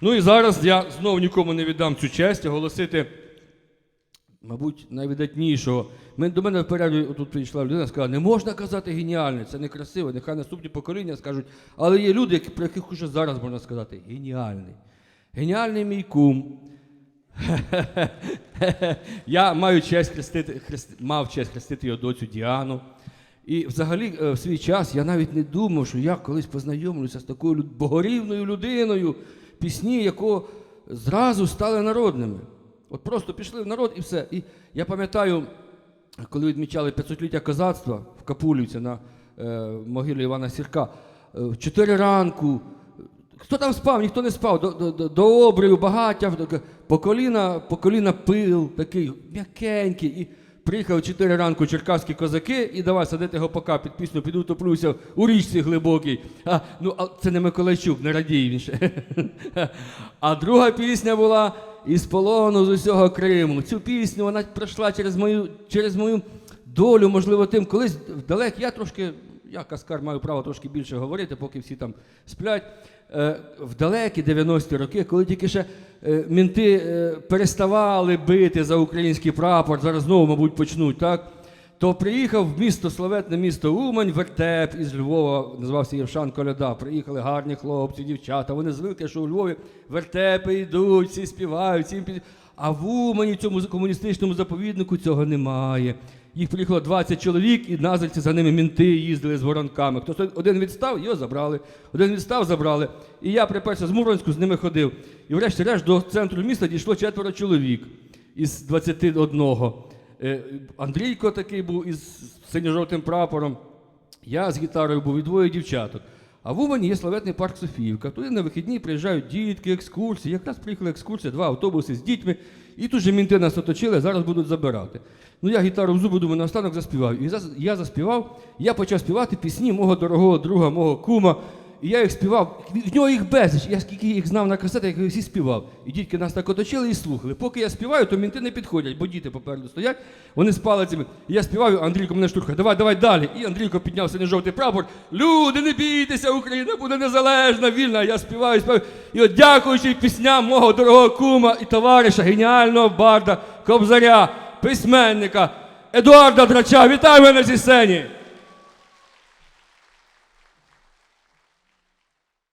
Ну і зараз я знову нікому не віддам цю честь оголосити, мабуть, найвидатнішого. До мене в перерві тут прийшла людина, сказала, не можна казати геніальний, це некрасиво, нехай наступні покоління скажуть. Але є люди, про яких уже зараз можна сказати геніальний. Геніальний мій кум. Я маю честь хрестити, хрест- мав честь хрестити його доцю Діану. І взагалі е, в свій час я навіть не думав, що я колись познайомлюся з такою богорівною людиною, пісні, якого зразу стали народними. От просто пішли в народ і все. І я пам'ятаю, коли відмічали 500-ліття козацтва в Капулівці на е, могилі Івана Сірка, е, в 4 ранку. Хто там спав? Ніхто не спав. До, до, до, до обрію, багаття, по коліна, по коліна пил, такий м'якенький. І приїхали чотири 4 ранку черкаські козаки і давай садити гопака під пісню, піду топлюся у річці глибокій. А, ну, а це не Миколайчук, не радій він ще. А друга пісня була із полону з усього Криму. Цю пісню вона пройшла через мою, через мою долю, можливо, тим. Колись вдалек, я трошки, я каскар маю право трошки більше говорити, поки всі там сплять. Е, в далекі 90-ті роки, коли тільки ще е, мінти е, переставали бити за український прапор, зараз знову, мабуть, почнуть, так? То приїхав в місто, славетне місто Умань, вертеп із Львова, називався Євшан Коляда. Приїхали гарні хлопці, дівчата. Вони звикли, що у Львові вертепи йдуть, всі співають, всі пі- А в Умані, цьому комуністичному заповіднику, цього немає. Їх приїхало 20 чоловік, і назирці за ними мінти їздили з воронками. Хтось один відстав, його забрали. Один відстав, забрали. І я приперся з Муронську, з ними ходив. І врешті-решт до центру міста дійшло четверо чоловік із 21. Е, Андрійко такий був із синьо-жовтим прапором. Я з гітарою був і двоє дівчаток. А в Умані є славетний парк Софіївка. Туди на вихідні приїжджають дітки, екскурсії. Якраз приїхали екскурсія, два автобуси з дітьми. І тут же мінти нас оточили, зараз будуть забирати. Ну я гітару в зуби, думаю, наостанок заспівав. І я заспівав, я почав співати пісні мого дорогого друга, мого кума. І я їх співав, в нього їх безліч. Я скільки їх знав на касетах, я їх всі співав. І дітки нас так оточили і слухали. Поки я співаю, то мінти не підходять, бо діти попереду стоять, вони з палицями. І я співаю, Андрійко мене штурхає, давай, давай далі. І Андрійко підняв синьо жовтий прапор. Люди, не бійтеся, Україна буде незалежна, вільна. Я співаю, співаю. І от дякуючи пісням мого дорогого кума і товариша, геніального барда, кобзаря, письменника Едуарда Драча. Вітаю мене на цій сцені!